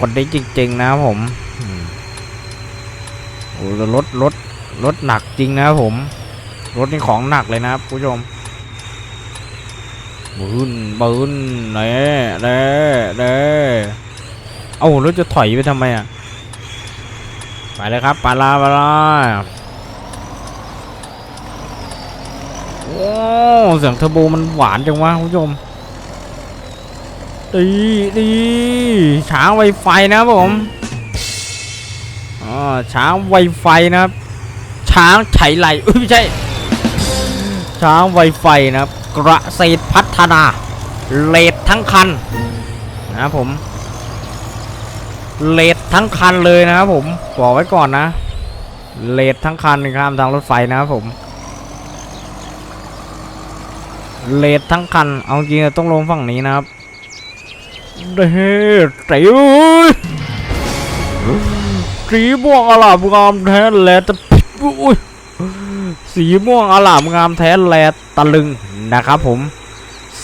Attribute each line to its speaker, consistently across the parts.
Speaker 1: คนได้จริง ๆ นะครับผมอืมโอ้รถรถรถหนักจริงนะครับผม รถนี่ของหนักเลยนะครับผู้ชมบืนบืนเน่เน่เน่เอ้ารถจะถอยไปทำไมอะ ไปเลยครับปาลาปาลาโอ้เสียงเทอร์โบมันหวานจังวะคุณผู้ชม ดีดีช้างไวไฟนะครับผมอ๋อช้างไวไฟนะครับ ช้างไฉไหลเอ้ยไม่ใช่ ช้างไวไฟนะครับ กระเศษพัฒนาเลดทั้งคันนะครับผมเลดทั้งคันเลยนะครับผมบอกไว้ก่อนนะเลดทั้งคันข้ามทางรถไฟนะครับผมเลดทั้งคัน เอาจริงต้องลงฝั่งนี้นะครับ เด้เจ๋วสีม่วงอลามงามแท้แลตะอุ้ยสีม่วงอลามงามแท้แลตะลึงนะครับผม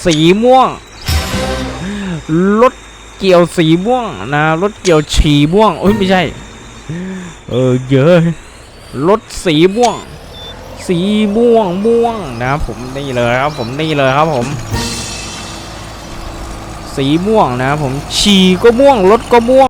Speaker 1: สีม่วงรถเกี่ยวสีม่วงนะรถเกี่ยวฉีม่วงโอ้ยไม่ใช่ เออเยอะรถสีม่วง สีม่วงม่วงนะครับผมนี่เลยครับผมนี่เลยครับผม สีม่วงนะครับผมฉี่ก็ม่วงรถก็ม่วง